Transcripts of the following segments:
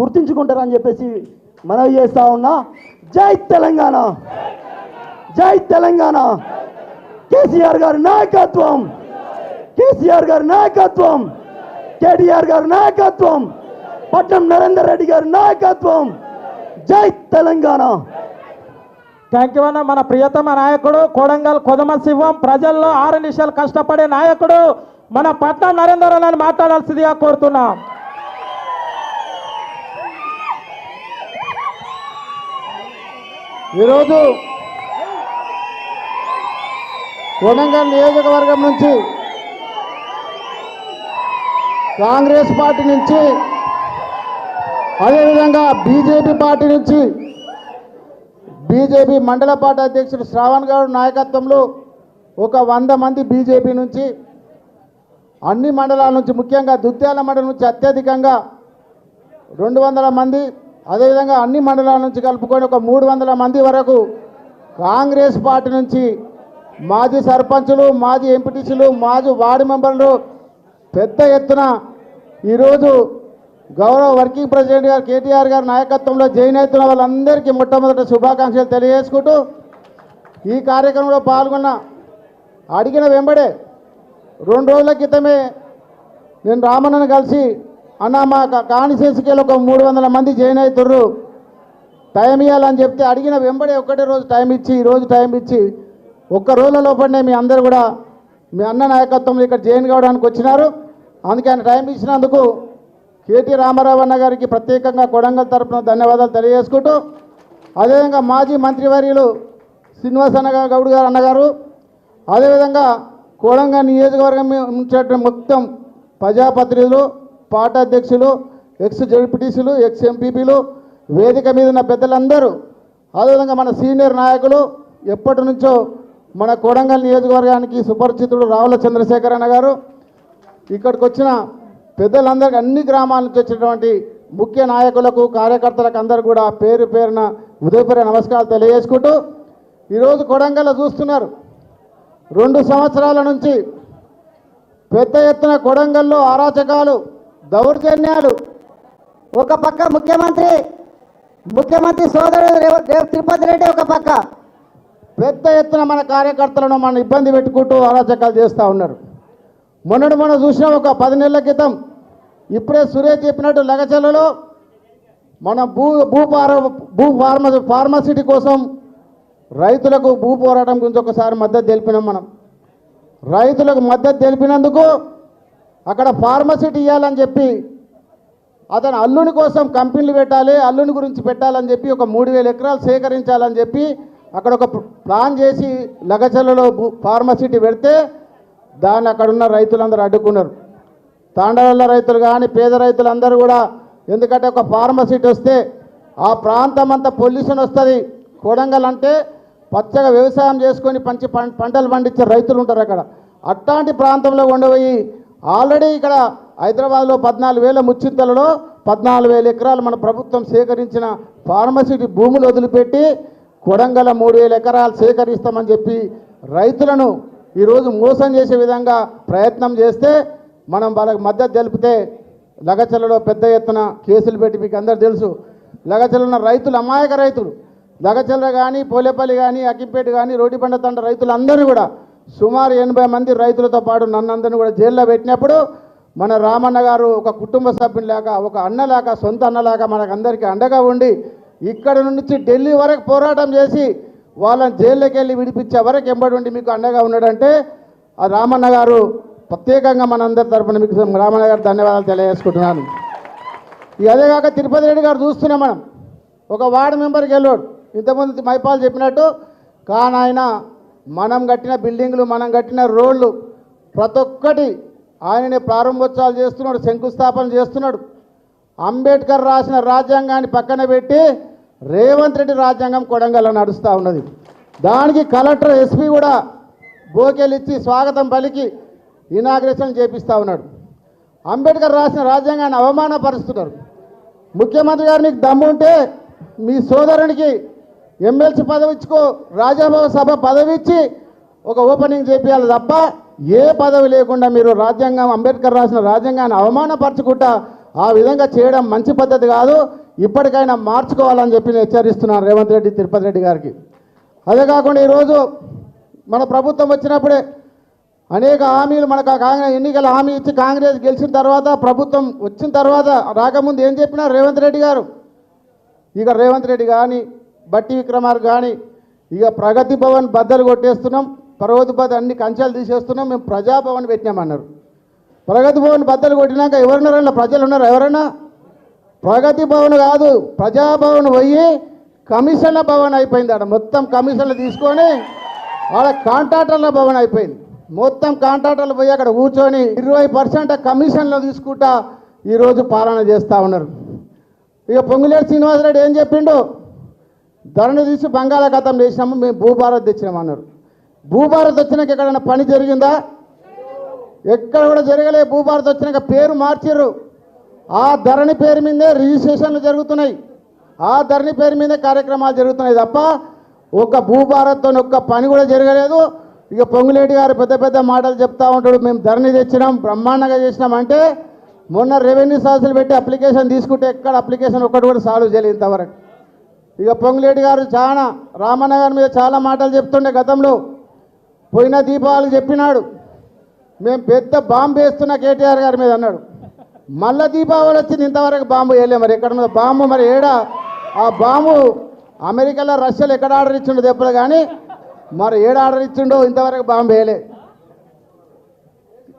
గుర్తించుకుంటారని చెప్పేసి మనవి చేస్తా ఉన్నా. జై తెలంగాణ. జై తెలంగాణ. కేసీఆర్ గారి నాయకత్వం. కేసీఆర్ గారి నాయకత్వం. కేటీఆర్ గారి నాయకత్వం. పట్నం నరేందర్ రెడ్డి గారి నాయకత్వం. జై తెలంగాణ. థ్యాంక్ యూ అన్న మన ప్రియతమ నాయకుడు కోడంగల్ కొదమ శివం ప్రజల్లో ఆరు నిమిషాలు కష్టపడే నాయకుడు మన పట్నం నరేందర్ అని మాట్లాడాల్సిందిగా కోరుతున్నాం. ఈరోజు కొనంగల్ నియోజకవర్గం నుంచి కాంగ్రెస్ పార్టీ నుంచి అదేవిధంగా బీజేపీ పార్టీ నుంచి బీజేపీ మండల పార్టీ అధ్యక్షుడు శ్రావణ్ గౌడ్ నాయకత్వంలో ఒక వంద మంది బీజేపీ నుంచి అన్ని మండలాల నుంచి ముఖ్యంగా దుత్యాల మండలం నుంచి అత్యధికంగా రెండు వందల మంది అదేవిధంగా అన్ని మండలాల నుంచి కలుపుకొని ఒక మూడు వందల మంది వరకు కాంగ్రెస్ పార్టీ నుంచి మాజీ సర్పంచులు మాజీ ఎంపీటీసీలు మాజీ వార్డు మెంబర్లు పెద్ద ఎత్తున ఈరోజు గౌరవ వర్కింగ్ ప్రెసిడెంట్ గారు కేటీఆర్ గారి నాయకత్వంలో జాయిన్ అవుతున్న వాళ్ళందరికీ మొట్టమొదట శుభాకాంక్షలు తెలియజేసుకుంటూ ఈ కార్యక్రమంలో పాల్గొన్న అడిగిన వెంబడే రెండు రోజుల క్రితమే నేను రామన్నను కలిసి అన్న మా కాణిశేషికలు ఒక మూడు వందల మంది జాయిన్ అవుతుర్రు టైం ఇవ్వాలని చెప్తే అడిగిన వెంబడే ఒక్కటే రోజు టైం ఇచ్చి ఈ రోజు టైం ఇచ్చి ఒక్క రోజుల లోపలనే మీ అందరు కూడా మీ అన్న నాయకత్వంలో ఇక్కడ జాయిన్ కావడానికి వచ్చినారు. అందుకే ఆయన టైం ఇచ్చినందుకు కేటీ రామారావు అన్న గారికి ప్రత్యేకంగా కొడంగల్ తరపున ధన్యవాదాలు తెలియజేసుకుంటూ అదేవిధంగా మాజీ మంత్రివర్యులు శ్రీనివాస్ అన్న గౌడ్ గారు అన్నగారు అదేవిధంగా కోడంగల్ నియోజకవర్గం నుంచి మొత్తం ప్రజాప్రతినిధులు పాఠాధ్యక్షులు ఎక్స్ జడ్పీటీసీలు ఎక్స్ ఎంపీపీలు వేదిక మీద ఉన్న పెద్దలందరూ అదేవిధంగా మన సీనియర్ నాయకులు ఎప్పటి నుంచో మన కొడంగల్ నియోజకవర్గానికి సుపరిచితుడు రావుల చంద్రశేఖర్ అన్న గారు ఇక్కడికి వచ్చిన పెద్దలందరికీ అన్ని గ్రామాల నుంచి వచ్చినటువంటి ముఖ్య నాయకులకు కార్యకర్తలకు అందరూ కూడా పేరు పేరున ఉదయపూర్వ నమస్కారాలు తెలియజేసుకుంటూ ఈరోజు కొడంగల్ చూస్తున్నారు. రెండు సంవత్సరాల నుంచి పెద్ద ఎత్తున కొడంగల్లో అరాచకాలు దౌర్జన్యాలు. ఒక పక్క ముఖ్యమంత్రి ముఖ్యమంత్రి సోదరుడు రేవ- తిరుపతి రెడ్డి ఒక పక్క. పెద్ద ఎత్తున మన కార్యకర్తలను మన ఇబ్బంది పెట్టుకుంటూ అరాచకాలు చేస్తూ ఉన్నారు. మొన్నటి మనం చూసినాం ఒక పది నెలల క్రితం. ఇప్పుడే సురేష్ చెప్పినట్టు లగచలలో మన భూ భూఫార భూ ఫార్మ ఫార్మసిటీ కోసం రైతులకు భూ పోరాటం గురించి ఒకసారి మద్దతు తెలిపినాం మనం. రైతులకు మద్దతు తెలిపినందుకు అక్కడ ఫార్మసిటీ ఇవ్వాలని చెప్పి అతను అల్లుని కోసం కంపెనీలు పెట్టాలి అల్లుని గురించి పెట్టాలని చెప్పి ఒక మూడు వేల ఎకరాలు సేకరించాలని చెప్పి అక్కడ ఒక ప్లాన్ చేసి లగచలలో ఫార్మసిటీ పెడితే దాన్ని అక్కడ ఉన్న రైతులందరూ అడ్డుకున్నారు. తాండవల్ల రైతులు కానీ పేద రైతులందరూ కూడా ఎందుకంటే ఒక ఫార్మసిటీ వస్తే ఆ ప్రాంతం అంతా పొల్యూషన్ వస్తుంది. కొడంగల్ అంటే పచ్చగా వ్యవసాయం చేసుకొని పంచి పంటలు పండించే రైతులు ఉంటారు అక్కడ. అట్లాంటి ప్రాంతంలో ఉండబోయి ఆల్రెడీ ఇక్కడ హైదరాబాద్లో పద్నాలుగు వేల ముచ్చింతలలో పద్నాలుగు వేల ఎకరాలు మన ప్రభుత్వం సేకరించిన ఫార్మసిటీ భూములు వదిలిపెట్టి కొడంగల మూడు వేల ఎకరాలు సేకరిస్తామని చెప్పి రైతులను ఈరోజు మోసం చేసే విధంగా ప్రయత్నం చేస్తే మనం వాళ్ళకి మద్దతు తెలిపితే లగచలలో పెద్ద ఎత్తున కేసులు పెట్టి మీకు అందరు తెలుసు. లగచలున్న రైతులు అమాయక రైతులు. లగచల కానీ పోలేపల్లి కానీ అక్కింపేట కానీ రోడ్డిబండ తండ రైతులందరూ కూడా సుమారు ఎనభై మంది రైతులతో పాటు నన్నందరినీ కూడా జైల్లో పెట్టినప్పుడు మన రామన్న గారు ఒక కుటుంబ సభ్యునిలాగా ఒక అన్నలాగా సొంత అన్నలాగా మనకందరికీ అండగా ఉండి ఇక్కడ నుంచి ఢిల్లీ వరకు పోరాటం చేసి వాళ్ళని జైల్లోకి వెళ్ళి విడిపించే వరకు ఎంబడి ఉండి మీకు అండగా ఉన్నాడంటే ఆ రామన్న గారు ప్రత్యేకంగా మనందరి తరపున మీకు రామన్న గారు ధన్యవాదాలు తెలియజేసుకుంటున్నాను. ఇక అదే కాక తిరుపతి రెడ్డి గారు చూస్తున్నాం మనం. ఒక వార్డు మెంబర్కి వెళ్ళాడు. ఇంతకుముందు మైపాల్ చెప్పినట్టు కానీ ఆయన మనం కట్టిన బిల్డింగ్లు మనం కట్టిన రోడ్లు ప్రతి ఒక్కటి ఆయననే ప్రారంభోత్సవాలు చేస్తున్నాడు శంకుస్థాపన చేస్తున్నాడు. అంబేద్కర్ రాసిన రాజ్యాంగాన్ని పక్కన పెట్టి రేవంత్ రెడ్డి రాజ్యాంగం కొడంగల్లో నడుస్తూ ఉన్నది. దానికి కలెక్టర్ ఎస్పీ కూడా బోకేలిచ్చి స్వాగతం పలికి ఇనాగ్రేషన్ చేపిస్తూ ఉన్నాడు. అంబేద్కర్ రాసిన రాజ్యాంగాన్ని అవమానపరుస్తున్నారు. ముఖ్యమంత్రి గారు నీకు దమ్ము ఉంటే మీ సోదరునికి ఎమ్మెల్సీ పదవి ఇచ్చుకో రాజ్యసభ సభ పదవి ఇచ్చి ఒక ఓపెనింగ్ చేపించాలి తప్ప ఏ పదవి లేకుండా మీరు రాజ్యాంగం అంబేద్కర్ రాసిన రాజ్యాంగాన్ని అవమానపరచుకుంటా ఆ విధంగా చేయడం మంచి పద్ధతి కాదు. ఇప్పటికైనా మార్చుకోవాలని చెప్పి నేను హెచ్చరిస్తున్నాను రేవంత్ రెడ్డి తిరుపతి రెడ్డి గారికి. అదే కాకుండా ఈరోజు మన ప్రభుత్వం వచ్చినప్పుడే అనేక హామీలు మనకు ఆ కాంగ్రెస్ ఎన్నికల హామీ ఇచ్చి కాంగ్రెస్ గెలిచిన తర్వాత ప్రభుత్వం వచ్చిన తర్వాత రాకముందు ఏం చెప్పినారు రేవంత్ రెడ్డి గారు? ఇక రేవంత్ రెడ్డి కానీ బట్టి విక్రమార్ కానీ ఇక ప్రగతి భవన్ బద్దలు కొట్టేస్తున్నాం పర్వతి భవన్ అన్ని కంచాలు తీసేస్తున్నాం మేము ప్రజాభవన్ పెట్టినామన్నారు. ప్రగతి భవన్ బద్దలు కొట్టినాక ఎవరున్నారన్న ప్రజలు ఉన్నారు? ఎవరన్నా? ప్రగతి భవన్ కాదు ప్రజాభవన్ పోయి కమిషన్ల భవన్ అయిపోయింది ఆడ. మొత్తం కమిషన్లు తీసుకొని ఆడ కాంట్రాక్టర్ల భవన్ అయిపోయింది. మొత్తం కాంట్రాక్టర్లు పోయి అక్కడ కూర్చొని ఇరవై పర్సెంట్ కమిషన్లు తీసుకుంటా ఈరోజు పాలన చేస్తూ ఉన్నారు. ఇక పొంగులేటి శ్రీనివాసరెడ్డి ఏం చెప్పిండు? ధరణి తీసి బంగాళాఖాతం చేసినాము మేము భూభారత్ తెచ్చినాము అన్నారు. భూభారత్ వచ్చినాక ఎక్కడైనా పని జరిగిందా? ఎక్కడ కూడా జరగలే భూభారత్ వచ్చినాక పేరు మార్చిర్రు. ఆ ధరణి పేరు మీదే రిజిస్ట్రేషన్లు జరుగుతున్నాయి. ఆ ధరణి పేరు మీదే కార్యక్రమాలు జరుగుతున్నాయి తప్ప ఒక భూభారత్తో ఒక్క పని కూడా జరగలేదు. ఇక పొంగులేటి గారు పెద్ద పెద్ద మాటలు చెప్తా ఉంటాడు మేము ధరణి తెచ్చినాం బ్రహ్మాండంగా చేసినాం అంటే మొన్న రెవెన్యూ సమస్యలు పెట్టి అప్లికేషన్ తీసుకుంటే ఎక్కడ అప్లికేషన్ ఒక్కటి కూడా సాల్వ్ చేయలేదు ఇంతవరకు. ఇక పొంగులేటి గారు చాలా రామన్న గారి మీద చాలా మాటలు చెప్తుండే గతంలో. పోయిన దీపావళి చెప్పినాడు. మేము పెద్ద బాంబు వేస్తున్న కేటీఆర్ గారి మీద అన్నాడు. మళ్ళా దీపావళి వచ్చింది ఇంతవరకు బాంబు వేయలే మరి. ఎక్కడ బాంబు మరి ఏడా? ఆ బాంబు అమెరికాలో రష్యాలో ఎక్కడ ఆర్డర్ ఇచ్చిండో దెబ్బలు కానీ మరి ఏడ ఆర్డర్ ఇచ్చిండో ఇంతవరకు బాంబు వేయలే.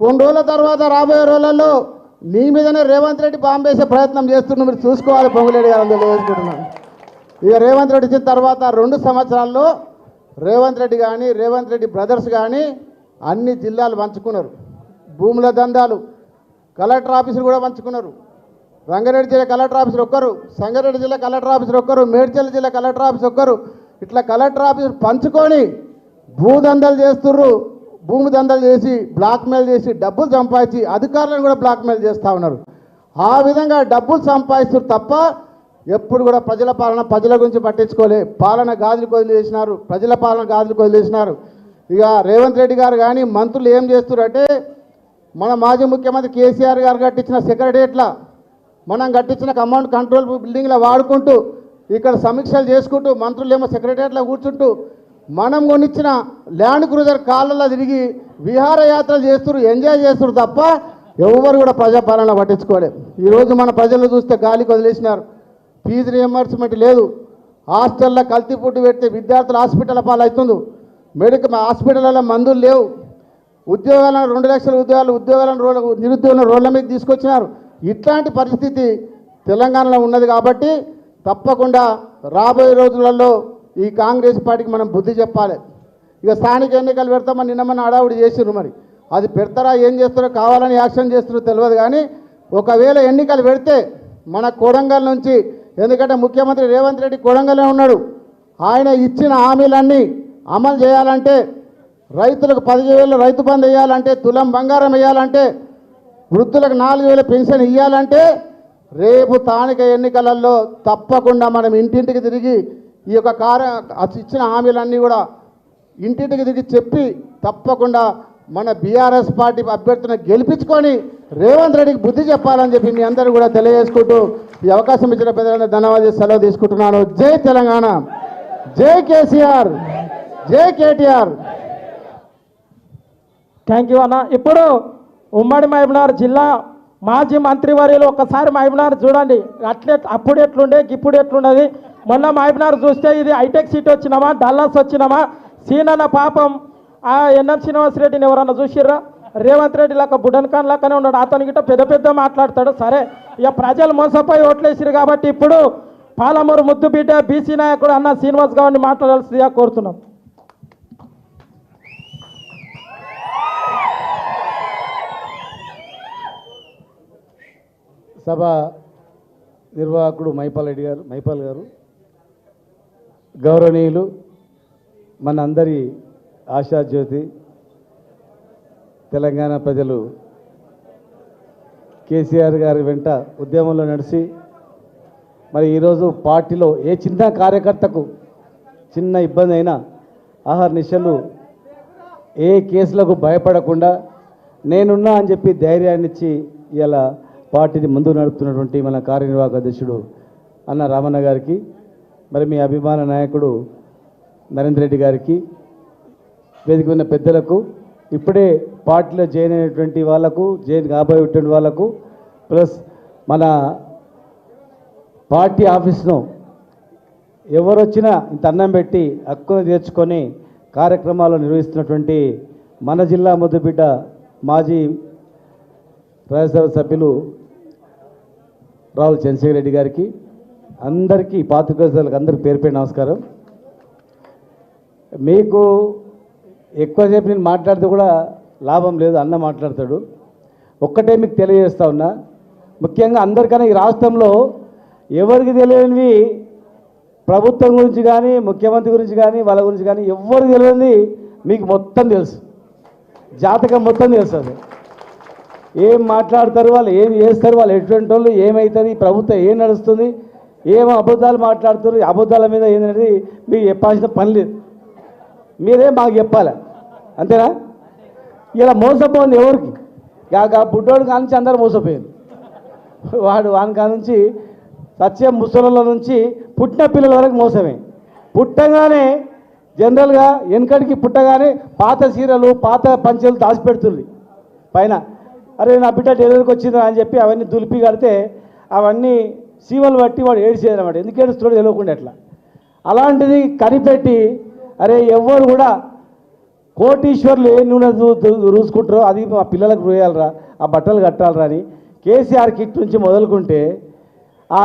కొన్ని రోజుల తర్వాత రాబోయే రోజులలో నీ మీదనే రేవంత్ రెడ్డి బాంబు వేసే ప్రయత్నం చేస్తుండే మీరు చూసుకోవాలి పొంగులేడు గారు అందులో వేసుకుంటున్నాను. ఇక రేవంత్ రెడ్డి వచ్చిన తర్వాత రెండు సంవత్సరాల్లో రేవంత్ రెడ్డి కానీ రేవంత్ రెడ్డి బ్రదర్స్ కానీ అన్ని జిల్లాలు పంచుకున్నారు. భూముల దందాలు కలెక్టర్ ఆఫీసులు కూడా పంచుకున్నారు. రంగారెడ్డి జిల్లా కలెక్టర్ ఆఫీసర్ ఒక్కరు సంగారెడ్డి జిల్లా కలెక్టర్ ఆఫీసర్ ఒక్కరు మేడ్చల్ జిల్లా కలెక్టర్ ఆఫీసర్ ఒక్కరు. ఇట్లా కలెక్టర్ ఆఫీసర్ పంచుకొని భూదందలు చేస్తుర్రు. భూమి దందలు చేసి బ్లాక్మెయిల్ చేసి డబ్బులు సంపాదించి అధికారులను కూడా బ్లాక్మెయిల్ చేస్తూ ఉన్నారు. ఆ విధంగా డబ్బులు సంపాదిస్తారు తప్ప ఎప్పుడు కూడా ప్రజల పాలన ప్రజల గురించి పట్టించుకోలే. పాలన గాజులకు చేసినారు ప్రజల పాలన గాజులకు చేసినారు ఇక రేవంత్ రెడ్డి గారు కానీ మంత్రులు ఏం చేస్తున్నారు అంటే మన మాజీ ముఖ్యమంత్రి కేసీఆర్ గారు కట్టించిన సెక్రటరియట్ల మనం కట్టించిన కమాండ్ కంట్రోల్ బిల్డింగ్లో వాడుకుంటూ ఇక్కడ సమీక్షలు చేసుకుంటూ మంత్రులు ఏమో సెక్రటరియట్లో కూర్చుంటూ మనం కొనిచ్చిన ల్యాండ్ క్రూజర్ కాళ్ళలో తిరిగి విహారయాత్రలు చేస్తున్నారు ఎంజాయ్ చేస్తున్నారు తప్ప ఎవరు కూడా ప్రజాపాలన పట్టించుకోలేదు ఈరోజు మన ప్రజలు చూస్తే గాలికి వదిలేసినారు ఫీజు రియంబర్స్మెంట్ లేదు. హాస్టల్లో కల్తీ ఫుడ్ పెడితే విద్యార్థులు హాస్పిటల్ పాలవుతుంది మెడికల్ హాస్పిటల్లో మందులు లేవు. ఉద్యోగాలను రెండు లక్షల ఉద్యోగాలు ఉద్యోగాలను రోడ్ల నిరుద్యోగులను రోడ్ల మీద తీసుకొచ్చినారు. ఇట్లాంటి పరిస్థితి తెలంగాణలో ఉన్నది కాబట్టి తప్పకుండా రాబోయే రోజులలో ఈ కాంగ్రెస్ పార్టీకి మనం బుద్ధి చెప్పాలి. ఇక స్థానిక ఎన్నికలు పెడతామని నిన్న మన హడావుడి చేసిర్రు మరి. అది పెడతారా ఏం చేస్తారో కావాలని యాక్షన్ చేస్తారో తెలియదు కానీ ఒకవేళ ఎన్నికలు పెడితే మన కోడంగల్ నుంచి ఎందుకంటే ముఖ్యమంత్రి రేవంత్ రెడ్డి కొడంగలే ఉన్నాడు. ఆయన ఇచ్చిన హామీలన్నీ అమలు చేయాలంటే రైతులకు పదిహేను వేలు రైతు బంధు వేయాలంటే తులం బంగారం వేయాలంటే వృద్ధులకు నాలుగు వేల పెన్షన్ ఇవ్వాలంటే రేపు స్థానిక ఎన్నికలలో తప్పకుండా మనం ఇంటింటికి తిరిగి ఈ యొక్క కార్య ఇచ్చిన హామీలన్నీ కూడా ఇంటింటికి తిరిగి చెప్పి తప్పకుండా మన బీఆర్ఎస్ పార్టీ అభ్యర్థిని గెలిపించుకొని రేవంత్ రెడ్డికి బుద్ధి చెప్పాలని చెప్పి మీ అందరూ కూడా తెలియజేసుకుంటూ ఈ అవకాశం ఇచ్చిన పెద్దలందరూ ధన్యవాదాలు సెలవు తీసుకుంటున్నాను. జై తెలంగాణ. జై కేసీఆర్. జై కేటీఆర్. థ్యాంక్ యూ అన్న. ఇప్పుడు ఉమ్మడి మహబూబ్నగర్ జిల్లా మాజీ మంత్రివర్యులు ఒకసారి మహబూబ్నగర్ చూడండి. అట్లే అప్పుడు ఎట్లుండే ఇప్పుడు ఎట్లున్నది? మొన్న మహబూబ్నగర్ చూస్తే ఇది హైటెక్ సీట్ వచ్చినామా డల్లాస్ వచ్చినామా? సీనన్న పాపం ఆ ఎన్ఎం శ్రీనివాసరెడ్డిని ఎవరన్నా చూసిర్రా? రేవంత్ రెడ్డి లాగా బుడన్ ఖాన్ లాగానే ఉన్నాడు. అతని గిట్ట పెద్ద పెద్ద మాట్లాడతాడు. సరే ఇక ప్రజలు మోసపోయి ఓట్లేసిరు కాబట్టి ఇప్పుడు పాలమూరు ముద్దు బిడ్డ బీసీ నాయకుడు అన్న శ్రీనివాస్ గౌడ్ని మాట్లాడాల్సిందిగా కోరుతున్నాం. సభ నిర్వాహకుడు మైపాల్ రెడ్డి గారు మైపాల్ గారు గౌరవనీయులు మన అందరి ఆశాజ్యోతి తెలంగాణ ప్రజలు కేసీఆర్ గారి వెంట ఉద్యమంలో నడిచి మరి ఈరోజు పార్టీలో ఏ చిన్న కార్యకర్తకు చిన్న ఇబ్బంది అయినా ఆహార నిశలు ఏ కేసులకు భయపడకుండా నేనున్నా అని చెప్పి ధైర్యాన్ని ఇచ్చి ఇలా పార్టీని ముందు నడుపుతున్నటువంటి మన కార్యనిర్వాహక అధ్యక్షుడు అన్న రామన్న గారికి మరి మీ అభిమాన నాయకుడు నరేంద్ర రెడ్డి గారికి వేదిక ఉన్న పెద్దలకు ఇప్పుడే పార్టీలో జాయిన్ అయినటువంటి వాళ్ళకు జాయిన్ కాబోయేటువంటి వాళ్ళకు ప్లస్ మన పార్టీ ఆఫీస్ను ఎవరు వచ్చినా ఇంత అన్నం పెట్టి హక్కును తీర్చుకొని కార్యక్రమాలు నిర్వహిస్తున్నటువంటి మన జిల్లా ముద్దుబిడ్డ మాజీ రాజ్యసభ సభ్యులు రాహుల్ చంద్రశేఖర్ రెడ్డి గారికి అందరికీ పాత్రికేయులకు అందరికీ పేరు పేరు నమస్కారం. మీకు ఎక్కువసేపు నేను మాట్లాడితే కూడా లాభం లేదు అన్న మాట్లాడతాడు. ఒక్కటే మీకు తెలియజేస్తా ఉన్నా ముఖ్యంగా అందరికన్నా ఈ రాష్ట్రంలో ఎవరికి తెలియనివి ప్రభుత్వం గురించి కానీ ముఖ్యమంత్రి గురించి కానీ వాళ్ళ గురించి కానీ ఎవరికి తెలియనిది మీకు మొత్తం తెలుసు. జాతకం మొత్తం తెలుసు అది. ఏం మాట్లాడతారు వాళ్ళు ఏం చేస్తారు వాళ్ళు ఎటువంటి వాళ్ళు ఏమవుతుంది ప్రభుత్వం ఏం నడుస్తుంది ఏం అబద్ధాలు మాట్లాడుతారు అబద్ధాల మీద ఏంటనేది మీకు చెప్పాల్సిన పని లేదు. మీరే మాకు చెప్పాలి? అంతేనా? ఇలా మోసపోయింది ఎవరికి? కాక బుడ్డోడు కానించి అందరు మోసపోయింది వాడు వాని కానుంచి సత్య ముసలుల నుంచి పుట్టిన పిల్లల వరకు మోసమే. పుట్టగానే జనరల్గా వెనకడికి పుట్టగానే పాత చీరలు పాత పంచెలు దాచిపెడుతుంది. పైన అరే నా బిడ్డ డెలివరీకి వచ్చిందని అని చెప్పి అవన్నీ దులిపి కడితే అవన్నీ సీమలు బట్టి వాడు ఏడిచేది అనమాట ఎందుకు ఏడుస్తున్నాడు తెలియకుండా అట్లా. అలాంటిది కనిపెట్టి అరే ఎవ్వరు కూడా కోటీశ్వర్లు ఏ నూనె రూసుకుంటారో అది మా పిల్లలకు రోయాలరా ఆ బట్టలు కట్టాలరా అని కేసీఆర్ కిట్ నుంచి మొదలుకుంటే ఆ